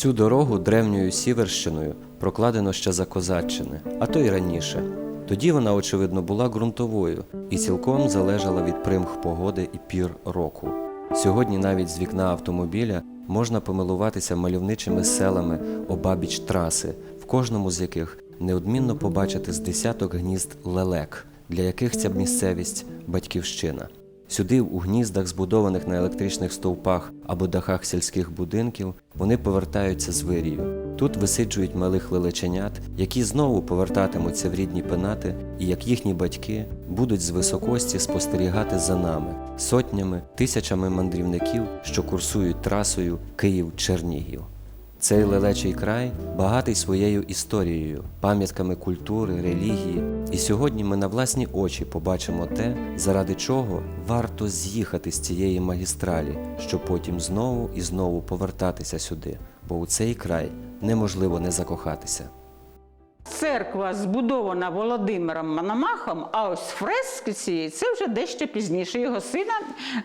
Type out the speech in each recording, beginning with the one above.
Цю дорогу древньою Сіверщиною прокладено ще за Козаччини, а то й раніше. Тоді вона, очевидно, була ґрунтовою і цілком залежала від примх погоди і пір року. Сьогодні навіть з вікна автомобіля можна помилуватися мальовничими селами обабіч траси, в кожному з яких неодмінно побачити з десяток гнізд лелек, для яких ця місцевість батьківщина. Сюди, у гніздах, збудованих на електричних стовпах або дахах сільських будинків, вони повертаються з вирію. Тут висиджують малих лелеченят, які знову повертатимуться в рідні пенати, і як їхні батьки будуть з високості спостерігати за нами, сотнями, тисячами мандрівників, що курсують трасою Київ-Чернігів. Цей лелечий край багатий своєю історією, пам'ятками культури, релігії. І сьогодні ми на власні очі побачимо те, заради чого варто з'їхати з цієї магістралі, щоб потім знову і знову повертатися сюди, бо у цей край неможливо не закохатися. Церква збудована Володимиром Мономахом, а ось фрески ці це вже дещо пізніше його сина,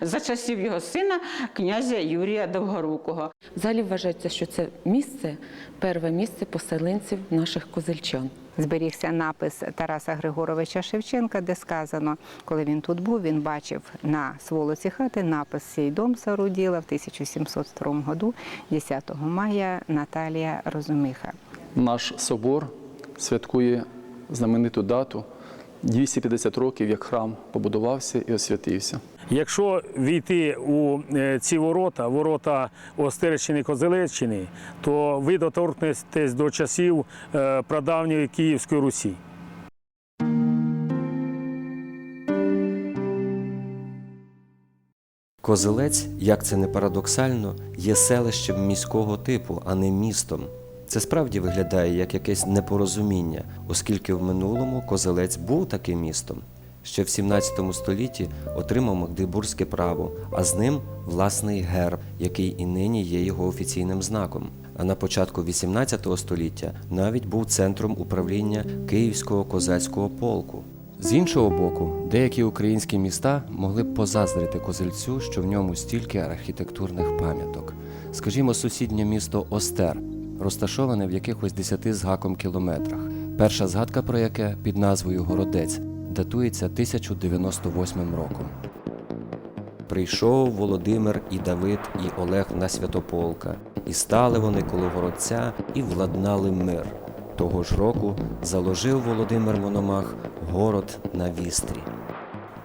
за часів його сина, князя Юрія Довгорукого. Взагалі вважається, що це місце перше місце поселенців наших козельчан. Зберігся напис Тараса Григоровича Шевченка, де сказано, коли він тут був, він бачив на сволоці хати напис «Сій дом соорудила» в 1702 году, 10 мая Наталія Розумиха. Наш собор святкує знамениту дату 250 років, як храм побудувався і освятився. Якщо війти у е, ці ворота, ворота Остереччини Козелеччини, то ви доторкнетесь до часів е, прадавньої Київської Русі. Козелець, як це не парадоксально, є селищем міського типу, а не містом. Це справді виглядає як якесь непорозуміння, оскільки в минулому Козелець був таким містом. Ще в 17 столітті отримав Магдебурзьке право, а з ним власний герб, який і нині є його офіційним знаком. А на початку 18 століття навіть був центром управління Київського козацького полку. З іншого боку, деякі українські міста могли б позаздрити Козельцю, що в ньому стільки архітектурних пам'яток. Скажімо, сусіднє місто Остер, розташоване в якихось 10 з гаком кілометрах. Перша згадка про яке під назвою Городець датується 1098 роком. Прийшов Володимир і Давид і Олег на Святополка, і стали вони коло городця і владнали мир. Того ж року заложив Володимир Мономах город на вістрі.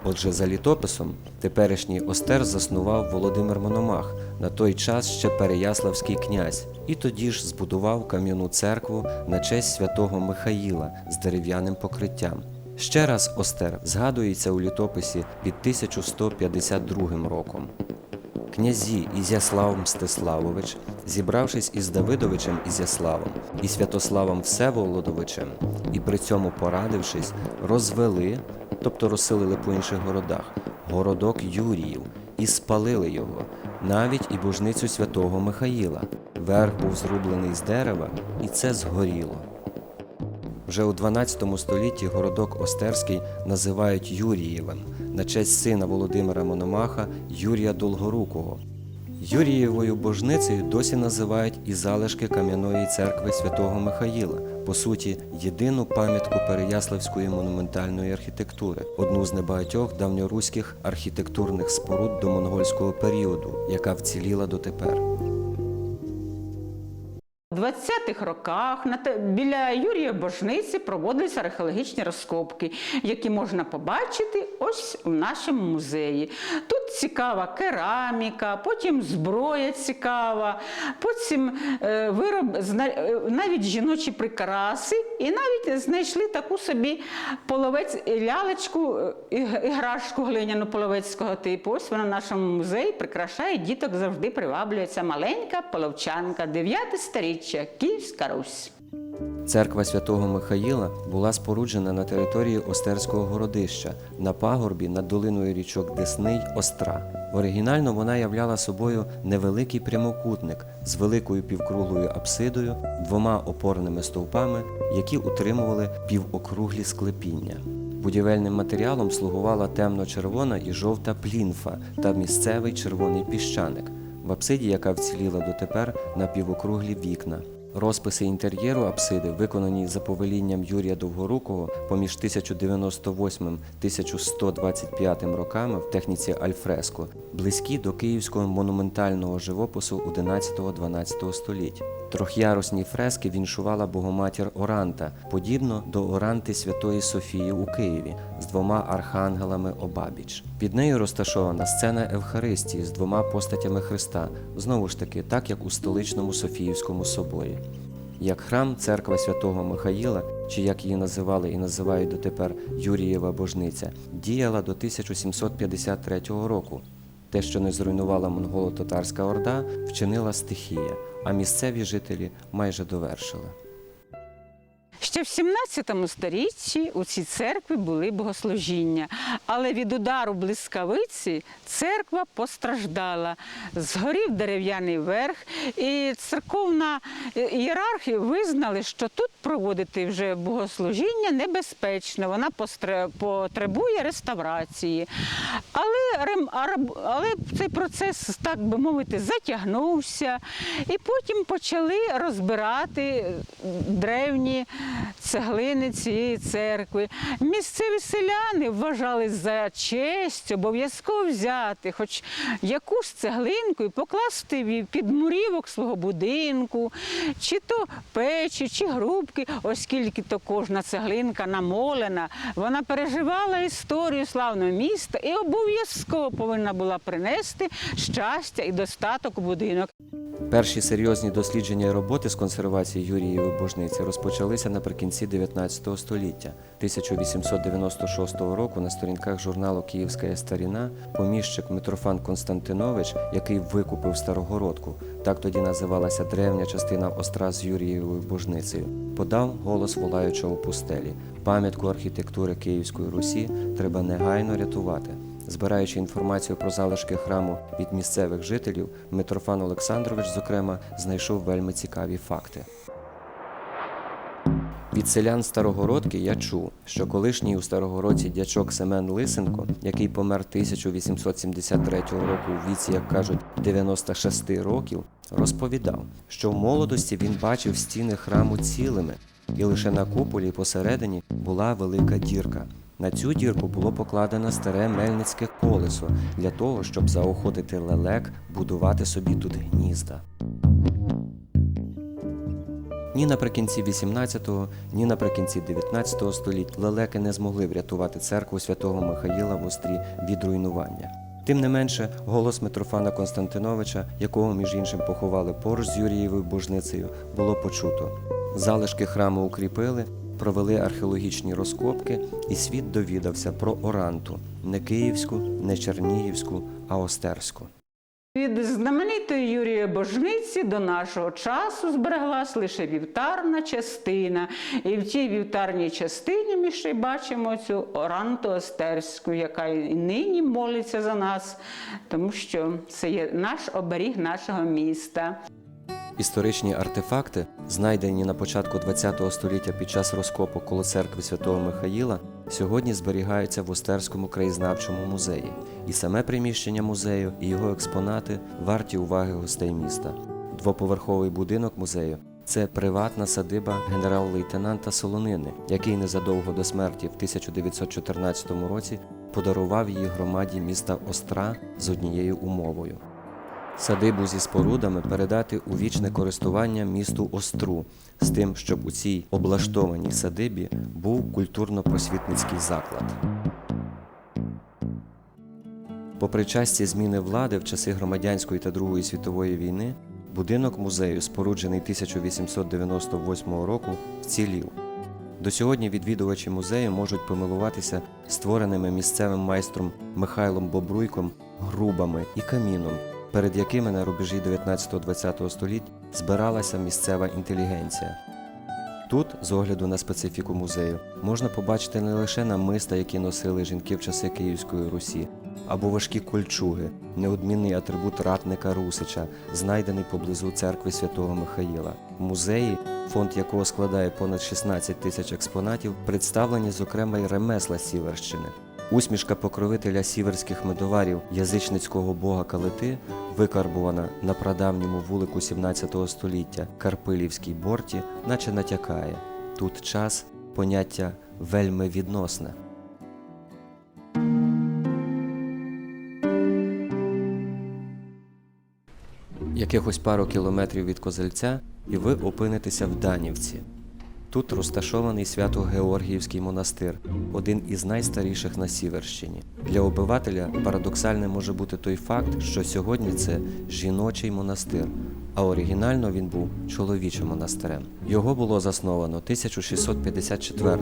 Отже, за літописом теперішній Остер заснував Володимир Мономах, на той час ще Переяславський князь, і тоді ж збудував кам'яну церкву на честь святого Михаїла з дерев'яним покриттям. Ще раз Остер згадується у літописі під 1152 роком. Князі Ізяслав Мстиславович, зібравшись із Давидовичем Ізяславом і Святославом Всеволодовичем, і при цьому порадившись, розвели, тобто розселили по інших городах, городок Юріїв і спалили його, навіть і божницю святого Михаїла. Верх був зрублений з дерева, і це згоріло. Вже у 12 столітті городок Остерський називають Юрієвим на честь сина Володимира Мономаха Юрія Долгорукого. Юрієвою божницею досі називають і залишки кам'яної церкви святого Михаїла, по суті, єдину пам'ятку Переяславської монументальної архітектури, одну з небагатьох давньоруських архітектурних споруд до монгольського періоду, яка вціліла дотепер. У 20-х роках біля Юрія Божниці проводилися археологічні розкопки, які можна побачити ось у нашому музеї. Тут цікава кераміка, потім зброя цікава, потім е, вироб, е, навіть жіночі прикраси, і навіть знайшли таку собі половець лялечку, е, іграшку глиняну половецького типу. Ось вона в нашому музеї прикрашає діток, завжди приваблює ця маленька половчанка, 9 сторіччя, Київська Русь. Церква святого Михаїла була споруджена на території Остерського городища на пагорбі над долиною річок Десни й Остра. Оригінально вона являла собою невеликий прямокутник з великою півкруглою апсидою, двома опорними стовпами, які утримували півокруглі склепіння. Будівельним матеріалом слугувала темно-червона і жовта плінфа та місцевий червоний піщаник. В апсиді, яка вціліла дотепер, напівокруглі вікна. Розписи інтер'єру апсиди, виконані за повелінням Юрія Довгорукого поміж 1098-1125 роками в техніці альфреско, близькі до київського монументального живопису 11-12 століть. Трьохярусні фрески віншувала богоматір Оранта, подібно до Оранти Святої Софії у Києві з двома архангелами обабіч. Під нею розташована сцена Евхаристії з двома постатями Христа, знову ж таки, так як у столичному Софіївському соборі. Як храм церква святого Михаїла, чи як її називали і називають дотепер Юрієва Божниця, діяла до 1753 року. Те, що не зруйнувала монголо-татарська орда, вчинила стихія, а місцеві жителі майже довершили. Ще в 17 сторіччі у цій церкві були богослужіння, але від удару блискавиці церква постраждала. Згорів дерев'яний верх, і церковна е, ієрархи визнали, що тут проводити вже богослужіння небезпечно, вона потребує реставрації. Але, але цей процес, так би мовити, затягнувся, і потім почали розбирати древні цеглини цієї церкви. Місцеві селяни вважали за честь обов'язково взяти хоч якусь цеглинку і покласти під мурівок свого будинку, чи то печі, чи грубки, оскільки то кожна цеглинка намолена, вона переживала історію славного міста і обов'язково повинна була принести щастя і достаток у будинок. Перші серйозні дослідження роботи з консервації Юрієвої божниці розпочалися наприкінці 19 століття. 1896 року на сторінках журналу Київська старіна поміщик Митрофан Константинович, який викупив Старогородку, так тоді називалася древня частина остра з Юрієвою божницею, подав голос волаючого пустелі. Пам'ятку архітектури Київської Русі треба негайно рятувати. Збираючи інформацію про залишки храму від місцевих жителів, Митрофан Олександрович, зокрема, знайшов вельми цікаві факти. Від селян Старогородки я чув, що колишній у Старогородці дячок Семен Лисенко, який помер 1873 року у віці, як кажуть, 96 років, розповідав, що в молодості він бачив стіни храму цілими, і лише на куполі посередині була велика дірка. На цю дірку було покладено старе мельницьке колесо для того, щоб заохотити лелек будувати собі тут гнізда. Ні наприкінці 18-го, ні наприкінці 19 століть лелеки не змогли врятувати церкву святого Михаїла в Острі від руйнування. Тим не менше, голос Митрофана Константиновича, якого між іншим поховали поруч з Юрієвою божницею, було почуто. Залишки храму укріпили, провели археологічні розкопки, і світ довідався про Оранту не Київську, не Чернігівську, а Остерську. Від знаменитої Юрія Божниці до нашого часу збереглась лише вівтарна частина. І в тій вівтарній частині ми ще й бачимо цю Оранту Остерську, яка і нині молиться за нас, тому що це є наш оберіг нашого міста. Історичні артефакти, знайдені на початку ХХ століття під час розкопу коло церкви Святого Михаїла, сьогодні зберігаються в Остерському краєзнавчому музеї. І саме приміщення музею, і його експонати варті уваги гостей міста. Двоповерховий будинок музею це приватна садиба генерал-лейтенанта Солонини, який незадовго до смерті в 1914 році подарував її громаді міста Остра з однією умовою. Садибу зі спорудами передати у вічне користування місту Остру з тим, щоб у цій облаштованій садибі був культурно-просвітницький заклад. Попри часті зміни влади в часи громадянської та Другої світової війни, будинок музею, споруджений 1898 року, вцілів. До сьогодні відвідувачі музею можуть помилуватися створеними місцевим майстром Михайлом Бобруйком грубами і каміном, перед якими на рубежі 19-20 століть збиралася місцева інтелігенція. Тут, з огляду на специфіку музею, можна побачити не лише намиста, які носили жінки в часи Київської Русі, або важкі кольчуги, неодмінний атрибут ратника Русича, знайдений поблизу церкви святого Михаїла. В музеї, фонд якого складає понад 16 тисяч експонатів, представлені зокрема й ремесла Сіверщини. Усмішка покровителя сіверських медоварів язичницького бога Калити, викарбувана на прадавньому вулику 17 століття Карпилівській борті, наче натякає тут час поняття вельми відносне. Якихось пару кілометрів від Козельця, і ви опинитеся в Данівці. Тут розташований Свято-Георгіївський монастир, один із найстаріших на Сіверщині. Для обивателя парадоксальним може бути той факт, що сьогодні це жіночий монастир, а оригінально він був чоловічим монастирем. Його було засновано 1654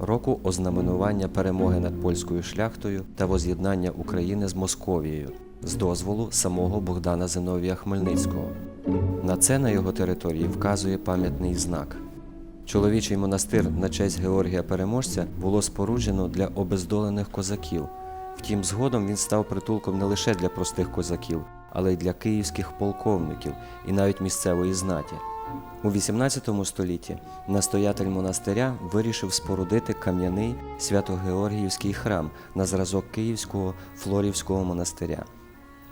року ознаменування перемоги над польською шляхтою та воз'єднання України з Московією з дозволу самого Богдана Зиновія Хмельницького. На це на його території вказує пам'ятний знак. Чоловічий монастир на честь Георгія Переможця було споруджено для обездолених козаків. Втім, згодом він став притулком не лише для простих козаків, але й для київських полковників і навіть місцевої знаті. У XVIII столітті настоятель монастиря вирішив спорудити кам'яний Свято-Георгіївський храм на зразок Київського Флорівського монастиря.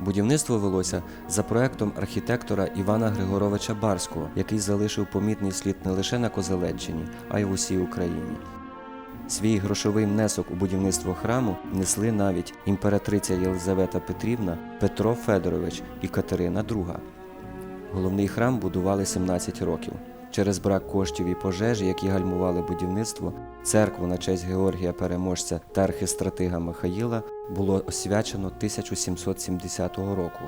Будівництво велося за проектом архітектора Івана Григоровича Барського, який залишив помітний слід не лише на Козелеччині, а й в усій Україні. Свій грошовий внесок у будівництво храму несли навіть імператриця Єлизавета Петрівна, Петро Федорович і Катерина II. Головний храм будували 17 років. Через брак коштів і пожежі, які гальмували будівництво, церкву на честь Георгія Переможця та архистратига Михаїла було освячено 1770 року.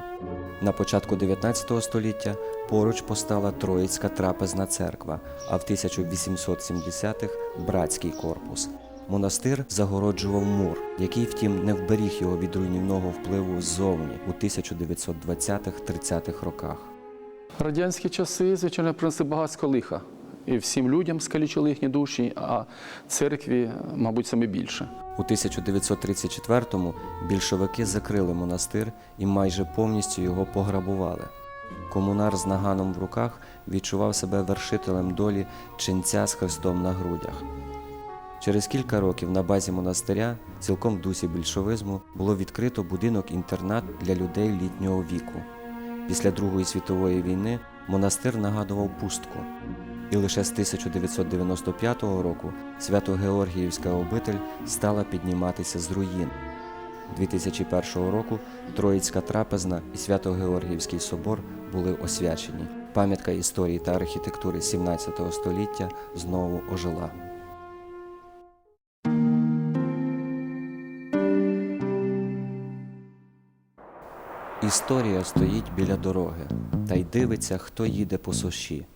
На початку 19 століття поруч постала Троїцька трапезна церква, а в 1870-х братський корпус. Монастир загороджував мур, який, втім, не вберіг його від руйнівного впливу ззовні у 1920-30-х роках. Радянські часи, звичайно, принесли багатсько лиха. І всім людям скалічили їхні душі, а церкві, мабуть, саме більше. У 1934-му більшовики закрили монастир і майже повністю його пограбували. Комунар з наганом в руках відчував себе вершителем долі ченця з хрестом на грудях. Через кілька років на базі монастиря, цілком дусі більшовизму, було відкрито будинок-інтернат для людей літнього віку. Після Другої світової війни монастир нагадував пустку. І лише з 1995 року Свято-Георгіївська обитель стала підніматися з руїн. 2001 року Троїцька трапезна і Свято-Георгіївський собор були освячені. Пам'ятка історії та архітектури 17 століття знову ожила. Історія стоїть біля дороги, та й дивиться, хто їде по суші.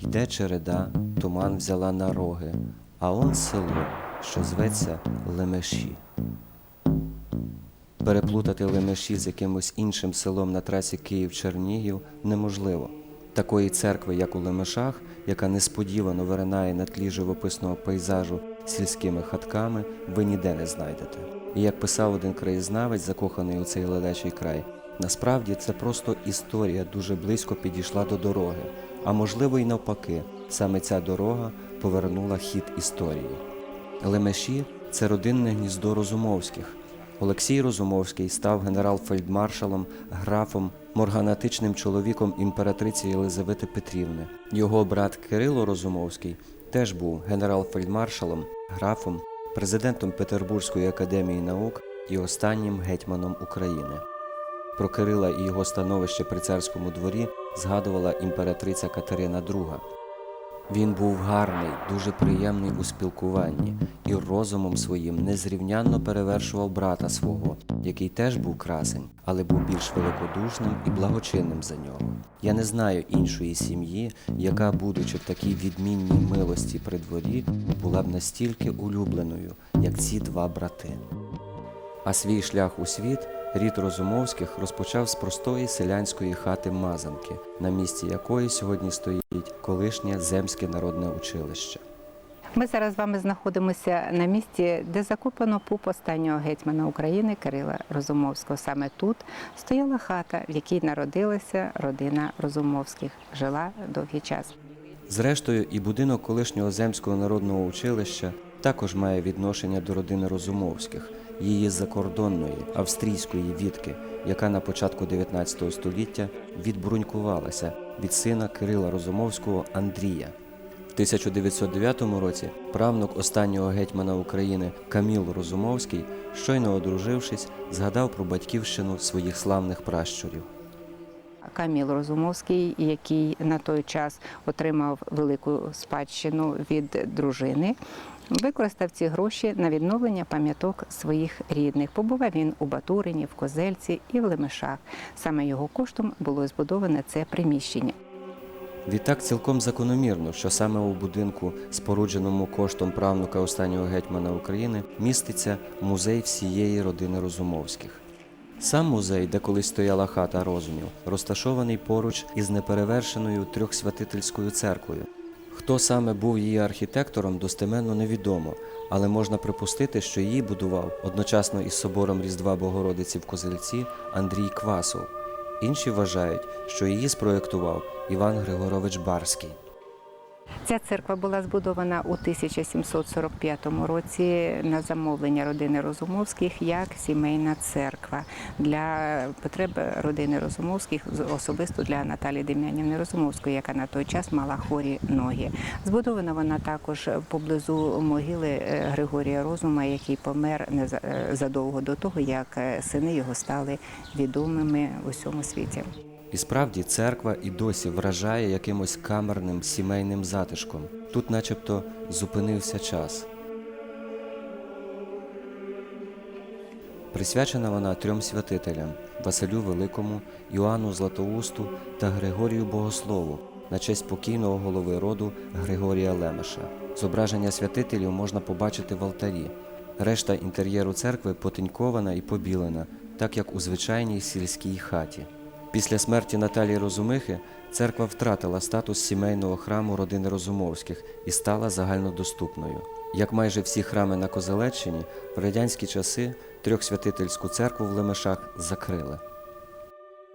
Йде череда, туман взяла на роги, а он село, що зветься Лемеші. Переплутати Лемеші з якимось іншим селом на трасі Київ-Чернігів неможливо. Такої церкви, як у Лемешах, яка несподівано виринає на тлі живописного пейзажу сільськими хатками, ви ніде не знайдете. І як писав один краєзнавець, закоханий у цей лелечий край, насправді це просто історія дуже близько підійшла до дороги. А можливо, й навпаки, саме ця дорога повернула хід історії. Лемеші це родинне гніздо Розумовських. Олексій Розумовський став генерал-фельдмаршалом, графом, морганатичним чоловіком імператриці Єлизавети Петрівни. Його брат Кирило Розумовський теж був генерал-фельдмаршалом, графом, президентом Петербурзької академії наук і останнім гетьманом України. Про Кирила і його становище при царському дворі згадувала імператриця Катерина II. Він був гарний, дуже приємний у спілкуванні і розумом своїм незрівнянно перевершував брата свого, який теж був красень, але був більш великодушним і благочинним за нього. Я не знаю іншої сім'ї, яка, будучи в такій відмінній милості при дворі, була б настільки улюбленою, як ці два брати. А свій шлях у світ рід Розумовських розпочав з простої селянської хати Мазанки, на місці якої сьогодні стоїть колишнє земське народне училище. Ми зараз з вами знаходимося на місці, де закопано пуп останнього гетьмана України Кирила Розумовського. Саме тут стояла хата, в якій народилася родина Розумовських, жила довгий час. Зрештою, і будинок колишнього земського народного училища також має відношення до родини Розумовських, її закордонної австрійської відки, яка на початку 19 століття відбрунькувалася від сина Кирила Розумовського Андрія. В 1909 році правнук останнього гетьмана України Каміл Розумовський, щойно одружившись, згадав про батьківщину своїх славних пращурів. Каміл Розумовський, який на той час отримав велику спадщину від дружини, використав ці гроші на відновлення пам'яток своїх рідних. Побував він у Батурині, в Козельці і в Лемешах. Саме його коштом було збудоване це приміщення. Відтак цілком закономірно, що саме у будинку, спорудженому коштом правнука останнього гетьмана України, міститься музей всієї родини Розумовських. Сам музей, де колись стояла хата розумів, розташований поруч із неперевершеною трьохсвятительською церквою. Хто саме був її архітектором, достеменно невідомо, але можна припустити, що її будував одночасно із собором Різдва Богородиці в Козельці Андрій Квасов. Інші вважають, що її спроєктував Іван Григорович Барський. Ця церква була збудована у 1745 році на замовлення родини Розумовських як сімейна церква для потреб родини Розумовських, особисто для Наталі Дем'янівни Розумовської, яка на той час мала хворі ноги. Збудована вона також поблизу могили е, Григорія Розума, який помер е, задовго до того, як е, сини його стали відомими у всьому світі. І справді церква і досі вражає якимось камерним сімейним затишком. Тут начебто зупинився час. Присвячена вона трьом святителям Василю Великому, Іоанну Златоусту та Григорію Богослову на честь покійного голови роду Григорія Лемеша. Зображення святителів можна побачити в алтарі. Решта інтер'єру церкви потенькована і побілена, так як у звичайній сільській хаті. Після смерті Наталії Розумихи церква втратила статус сімейного храму родини Розумовських і стала загальнодоступною. Як майже всі храми на Козелеччині, в радянські часи трьохсвятительську церкву в Лемешах закрили.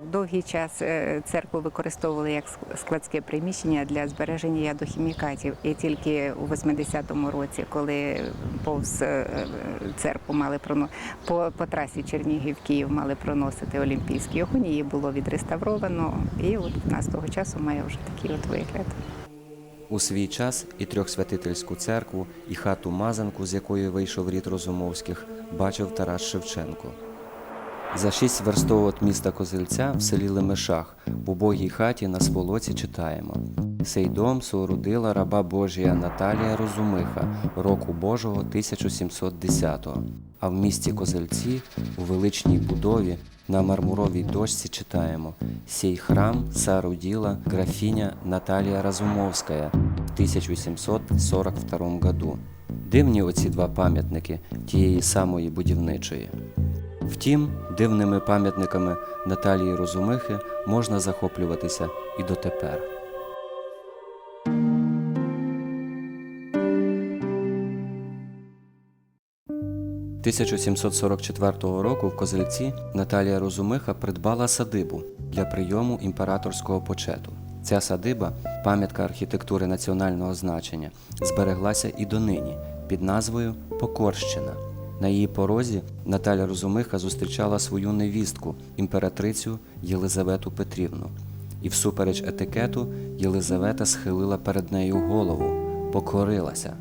Довгий час е, церкву використовували як складське приміщення для збереження ядохімікатів. І тільки у 80-му році, коли повз е, церкву мали проно... по, по трасі Чернігів-Київ мали проносити Олімпійські огонь, її було відреставровано, і от у нас того часу має вже такий от вигляд. У свій час і трьохсвятительську церкву, і хату Мазанку, з якої вийшов рід Розумовських, бачив Тарас Шевченко. За шість верстов від міста Козельця в селі Лемешах в убогій хаті на сволоці читаємо. Сей дом соорудила раба Божія Наталія Розумиха року Божого 1710-го. А в місті Козельці у величній будові на мармуровій дошці читаємо Сей храм соорудила графіня Наталія Разумовська в 1742 году. Дивні оці два пам'ятники тієї самої будівничої. Втім, дивними пам'ятниками Наталії Розумихи можна захоплюватися і дотепер. – 1744 року в Козельці Наталія Розумиха придбала садибу для прийому імператорського почету. Ця садиба, пам'ятка архітектури національного значення, збереглася і донині під назвою Покорщина. На її порозі Наталя Розумиха зустрічала свою невістку, імператрицю Єлизавету Петрівну. І всупереч етикету Єлизавета схилила перед нею голову, покорилася.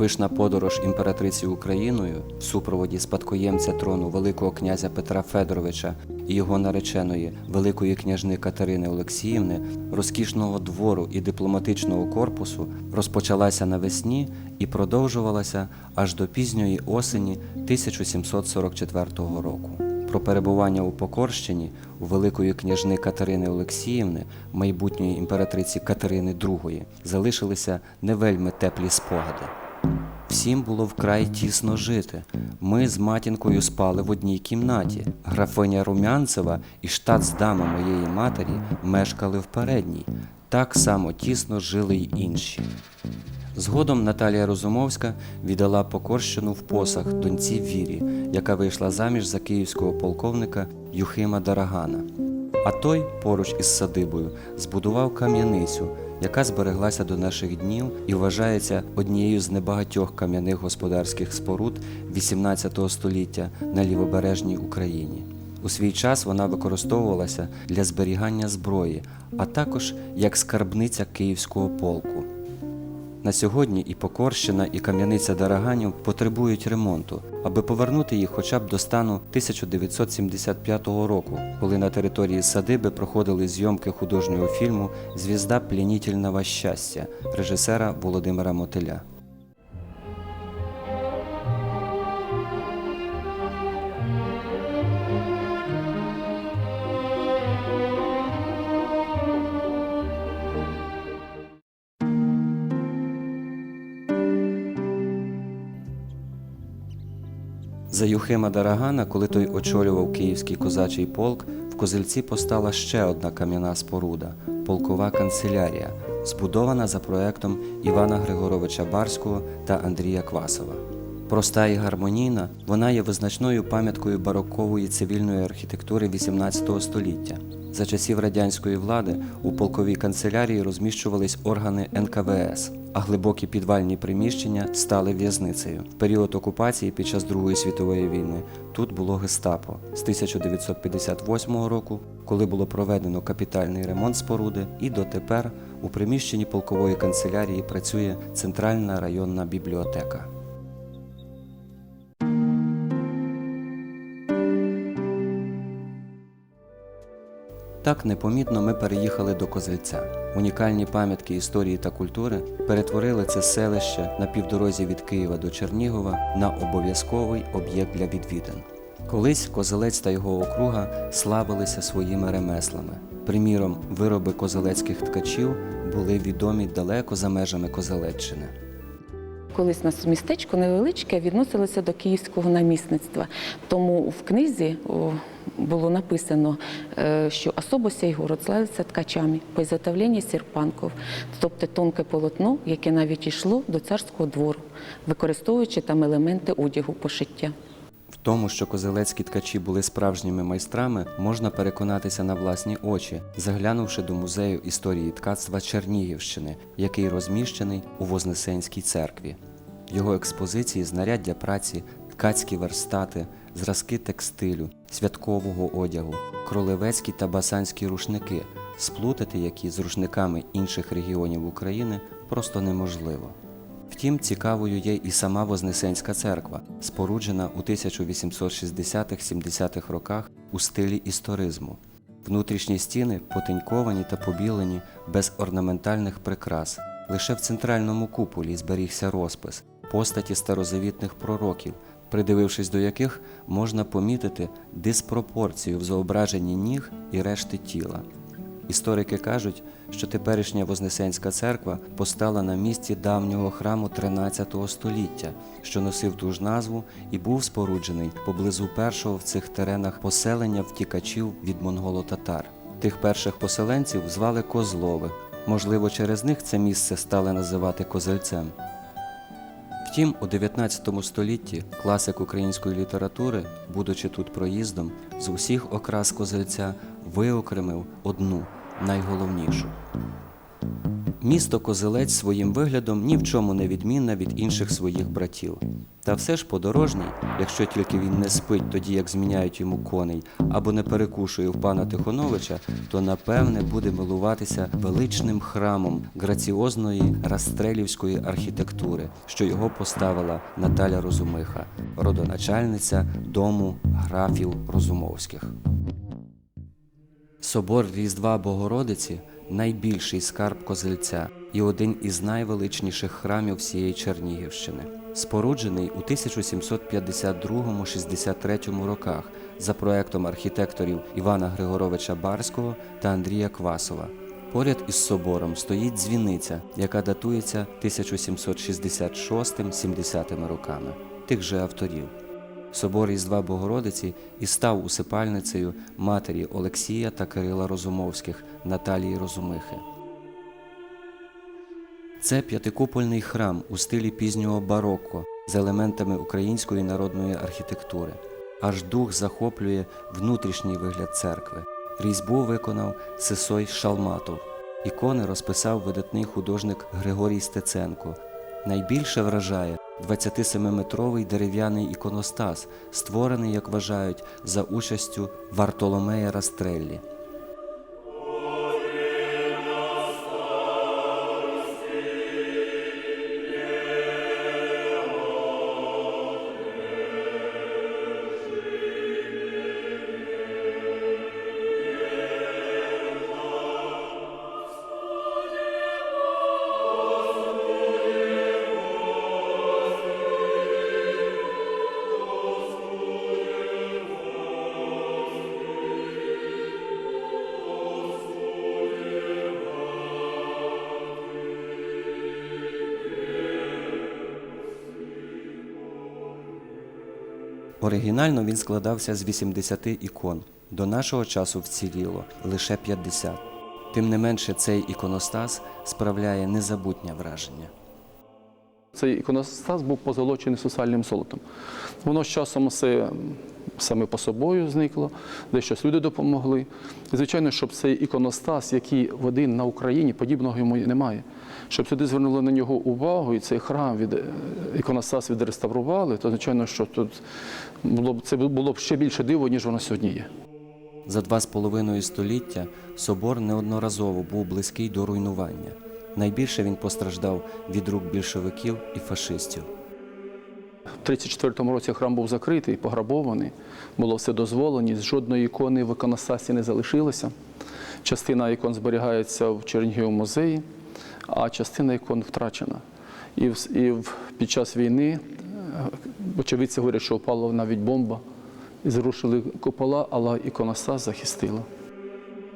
Пишна подорож імператриці Україною в супроводі спадкоємця трону Великого князя Петра Федоровича і його нареченої Великої княжни Катерини Олексіївни, розкішного двору і дипломатичного корпусу розпочалася навесні і продовжувалася аж до пізньої осені 1744 року. Про перебування у Покорщині у Великої княжни Катерини Олексіївни, майбутньої імператриці Катерини II, залишилися не вельми теплі спогади. Всім було вкрай тісно жити. Ми з матінкою спали в одній кімнаті. Графиня Румянцева і штатсдама моєї матері мешкали в передній. Так само тісно жили й інші. Згодом Наталія Розумовська віддала Покорщину в посаг доньці Вірі, яка вийшла заміж за київського полковника Юхима Дарагана. А той, поруч із садибою, збудував кам'яницю яка збереглася до наших днів і вважається однією з небагатьох кам'яних господарських споруд XVIII століття на лівобережній Україні. У свій час вона використовувалася для зберігання зброї, а також як скарбниця Київського полку. На сьогодні і Покорщина, і кам'яниця Дараганів потребують ремонту, аби повернути їх хоча б до стану 1975 року, коли на території садиби проходили зйомки художнього фільму Звізда плінітельного щастя режисера Володимира Мотиля. Юхима Дарагана, коли той очолював Київський козачий полк, в Козельці постала ще одна кам'яна споруда полкова канцелярія, збудована за проектом Івана Григоровича Барського та Андрія Квасова. Проста і гармонійна, вона є визначною пам'яткою барокової цивільної архітектури XVIII століття. За часів радянської влади у полковій канцелярії розміщувались органи НКВС, а глибокі підвальні приміщення стали в'язницею. В період окупації під час Другої світової війни тут було гестапо. З 1958 року, коли було проведено капітальний ремонт споруди, і дотепер у приміщенні полкової канцелярії працює центральна районна бібліотека. Так непомітно ми переїхали до Козельця. Унікальні пам'ятки історії та культури перетворили це селище на півдорозі від Києва до Чернігова на обов'язковий об'єкт для відвідин. Колись Козелець та його округа славилися своїми ремеслами. Приміром, вироби козелецьких ткачів були відомі далеко за межами Козелеччини. Колись нас містечко невеличке відносилося до київського намісництва. Тому в книзі було написано, е, що особо сей город славився ткачами по ізготовленню серпанків, тобто тонке полотно, яке навіть йшло до царського двору, використовуючи там елементи одягу пошиття. В тому, що козелецькі ткачі були справжніми майстрами, можна переконатися на власні очі, заглянувши до музею історії ткацтва Чернігівщини, який розміщений у Вознесенській церкві. Його експозиції знаряддя праці, ткацькі верстати, зразки текстилю, святкового одягу, кролевецькі та басанські рушники, сплутати які з рушниками інших регіонів України просто неможливо. Втім, цікавою є і сама Вознесенська церква, споруджена у 1860-70-х роках у стилі історизму. Внутрішні стіни потеньковані та побілені без орнаментальних прикрас. Лише в центральному куполі зберігся розпис постаті старозавітних пророків, придивившись до яких можна помітити диспропорцію в зображенні ніг і решти тіла. Історики кажуть, що теперішня Вознесенська церква постала на місці давнього храму 13 століття, що носив ту ж назву і був споруджений поблизу першого в цих теренах поселення втікачів від монголо-татар. Тих перших поселенців звали Козлови. Можливо, через них це місце стали називати Козельцем. Втім, у 19 столітті класик української літератури, будучи тут проїздом, з усіх окрас козельця виокремив одну найголовнішу. Місто Козелець своїм виглядом ні в чому не відмінне від інших своїх братів. Та все ж подорожній, якщо тільки він не спить тоді, як зміняють йому коней, або не перекушує в пана Тихоновича, то напевне буде милуватися величним храмом граціозної растрелівської архітектури, що його поставила Наталя Розумиха, родоначальниця дому графів Розумовських. Собор Різдва Богородиці найбільший скарб Козельця і один із найвеличніших храмів всієї Чернігівщини. Споруджений у 1752-63 роках за проектом архітекторів Івана Григоровича Барського та Андрія Квасова. Поряд із собором стоїть дзвіниця, яка датується 1766-70 роками тих же авторів. Собор Різдва Богородиці і став усипальницею матері Олексія та Кирила Розумовських Наталії Розумихи. Це п'ятикупольний храм у стилі пізнього барокко з елементами української народної архітектури. Аж дух захоплює внутрішній вигляд церкви. Різьбу виконав Сисой Шалматов. Ікони розписав видатний художник Григорій Стеценко. Найбільше вражає 27-метровий дерев'яний іконостас, створений, як вважають, за участю Вартоломея Растреллі. Оригінально він складався з 80 ікон. До нашого часу вціліло лише 50. Тим не менше, цей іконостас справляє незабутнє враження. Цей іконостас був позолочений сусальним золотом. Воно з часом все саме по собою зникло, де щось люди допомогли. Звичайно, щоб цей іконостас, який в один на Україні, подібного йому немає. Щоб сюди звернули на нього увагу, і цей храм від е, іконостас відреставрували, то звичайно, що тут було б це було б ще більше диво, ніж воно сьогодні є. За два з половиною століття собор неодноразово був близький до руйнування. Найбільше він постраждав від рук більшовиків і фашистів. У 34-му році храм був закритий, пограбований, було все дозволеність, жодної ікони в іконостасі не залишилося. Частина ікон зберігається в Чернігівському музеї, а частина ікон втрачена. І, в- і в- під час війни е, очевидці говорять, що впала навіть бомба, і зрушили купола, але іконостас захистила.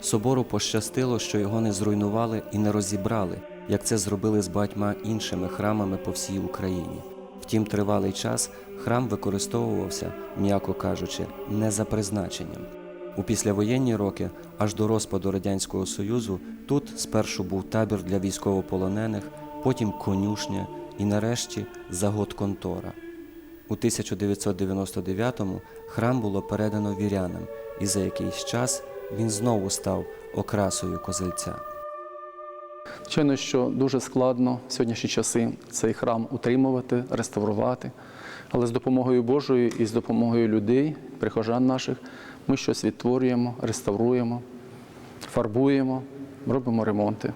Собору пощастило, що його не зруйнували і не розібрали, як це зробили з багатьма іншими храмами по всій Україні. Втім, тривалий час храм використовувався, м'яко кажучи, не за призначенням. У післявоєнні роки, аж до розпаду Радянського Союзу, тут спершу був табір для військовополонених, потім конюшня і нарешті загод контора. У 1999-му храм було передано вірянам, і за якийсь час він знову став окрасою козельця. Звичайно, що дуже складно в сьогоднішні часи цей храм утримувати, реставрувати. Але з допомогою Божою і з допомогою людей, прихожан наших, ми щось відтворюємо, реставруємо, фарбуємо, робимо ремонти.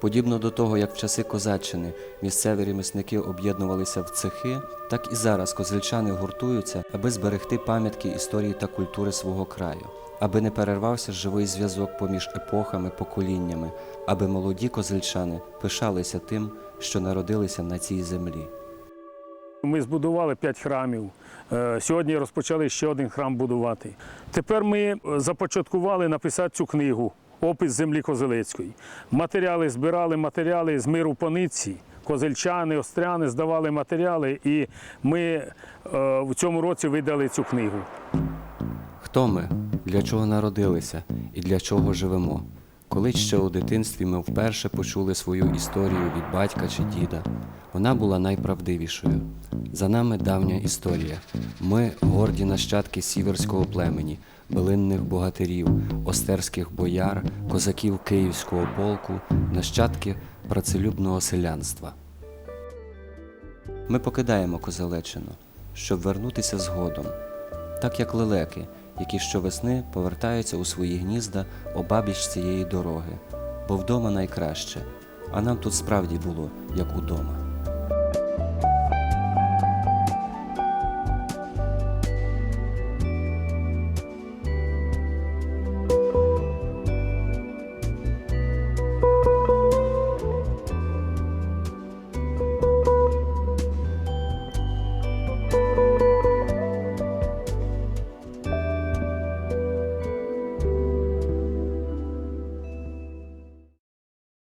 Подібно до того, як в часи козаччини місцеві ремісники об'єднувалися в цехи, так і зараз козельчани гуртуються, аби зберегти пам'ятки історії та культури свого краю, аби не перервався живий зв'язок поміж епохами, поколіннями, аби молоді козельчани пишалися тим, що народилися на цій землі. Ми збудували п'ять храмів. Е, Сьогодні розпочали ще один храм будувати. Тепер ми е, започаткували написати цю книгу Опис землі Козелецької. Матеріали збирали матеріали з миру пониці. Козельчани, остряни здавали матеріали, і ми е, в цьому році видали цю книгу. Хто ми, для чого народилися і для чого живемо? Колись ще у дитинстві ми вперше почули свою історію від батька чи діда. Вона була найправдивішою. За нами давня історія. Ми горді нащадки сіверського племені, билинних богатирів, остерських бояр, козаків Київського полку, нащадки працелюбного селянства. Ми покидаємо Козелеччину, щоб вернутися згодом, так як лелеки, які щовесни повертаються у свої гнізда обабіч цієї дороги, бо вдома найкраще, а нам тут справді було як удома.